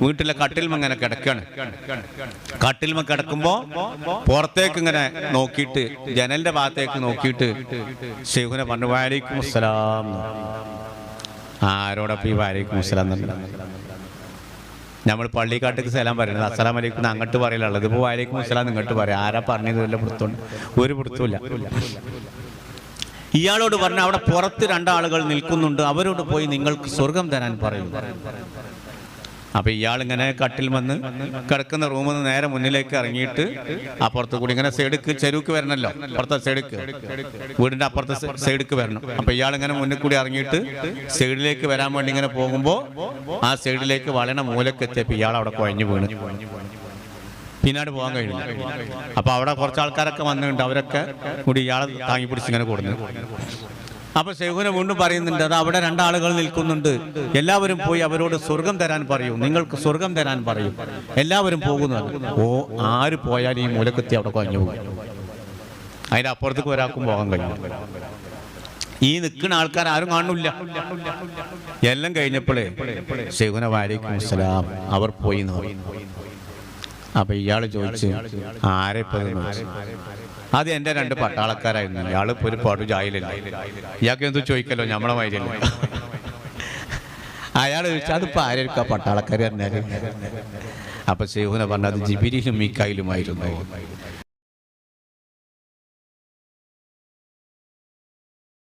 വീട്ടിലെ കട്ടിൽമ ഇങ്ങനെ കിടക്കാണ്. കട്ടിൽമ കിടക്കുമ്പോ പുറത്തേക്ക് ഇങ്ങനെ നോക്കിയിട്ട് ജനലിന്റെ ഭാഗത്തേക്ക് നോക്കിയിട്ട് ഷെയ്ഖുനെ പറഞ്ഞു വാലിക്കും അസ്സലാം. എന്ന്." ആരോടൊപ്പം ഈ വാലിക്കും അസ്സലാം? നമ്മൾ പള്ളിക്കാട്ടേക്ക് സലാം പറയുന്നത് അസ്സലാം വലൈക്കും അങ്ങോട്ട് പറയലുള്ളത് ഇപ്പോൾ വാലിക്കും അസ്സലാം ഇങ്ങോട്ട് പറയാം. ആരാ പറഞ്ഞത്? വല്ല പിടുത്തോണ്ട് ഒരു പിടുത്തമില്ല ഇയാളോട് പറഞ്ഞ അവിടെ പുറത്ത് രണ്ടാളുകൾ നിൽക്കുന്നുണ്ട്. അവരോട് പോയി നിങ്ങൾക്ക് സ്വർഗം തരാൻ പറയും. അപ്പൊ ഇയാൾ ഇങ്ങനെ കട്ടിൽ വന്ന് കിടക്കുന്ന റൂമിൽ നിന്ന് നേരെ മുന്നിലേക്ക് ഇറങ്ങിയിട്ട് അപ്പുറത്ത് കൂടി ഇങ്ങനെ സൈഡിക്ക് ചെരുക്ക് വരണല്ലോ. അപ്പുറത്തെ സൈഡിക്ക് വീടിന്റെ അപ്പുറത്തെ സൈഡിക്ക് വരണം. അപ്പൊ ഇയാൾ ഇങ്ങനെ മുന്നിൽ കൂടി ഇറങ്ങിയിട്ട് സൈഡിലേക്ക് വരാൻ വേണ്ടി ഇങ്ങനെ പോകുമ്പോ ആ സൈഡിലേക്ക് വളരെ മൂലക്ക് എത്തിയപ്പോ ഇയാൾ അവിടെ കുഴഞ്ഞു വീണ്. പിന്നീട് പോകാൻ കഴിഞ്ഞു അപ്പൊ അവിടെ കുറച്ച് ആൾക്കാരൊക്കെ വന്നിട്ടുണ്ട്. അവരൊക്കെ കൂടി ഇയാളെ താങ്ങി പിടിച്ച് ഇങ്ങനെ കൊടുന്നു അപ്പൊ ഷെയ്ഖുനെ വീണ്ടും പറയുന്നുണ്ട് അത് അവിടെ രണ്ടാളുകൾ നിൽക്കുന്നുണ്ട്. എല്ലാവരും പോയി അവരോട് സ്വർഗം തരാൻ പറയൂ. നിങ്ങൾക്ക് സ്വർഗം തരാൻ പറയൂ. എല്ലാവരും പോകുന്നു. ഓ ആര് പോയാൽ ഈ മൂലക്കെത്തി അവിടെ കഴിഞ്ഞു പോകും. അതിന്റെ അപ്പുറത്തേക്ക് ഒരാൾക്കും പോകാൻ കഴിയും. ഈ നിൽക്കുന്ന ആൾക്കാർ ആരും കാണില്ല എല്ലാം കഴിഞ്ഞപ്പോഴേ ഷെയ്ഖുന വാലിക്കും അവർ പോയി എന്ന്. അപ്പൊ ഇയാൾ ചോദിച്ചു ആരെ അത് എന്റെ രണ്ട് പട്ടാളക്കാരായിരുന്നു ഇയാൾ ഇപ്പൊ ഒരു പടു ജായിലില്ല ഇയാൾക്ക് എന്തു ചോദിക്കല്ലോ നമ്മളെ മൈലില്ല അയാൾ ചോദിച്ചാൽ അതിപ്പോ ആരെയൊക്കെ പട്ടാളക്കാർ പറഞ്ഞാൽ അപ്പൊ സേഹുന പറഞ്ഞത് ജിബിരിയിലും മീക്കായിലുമായിരുന്നു.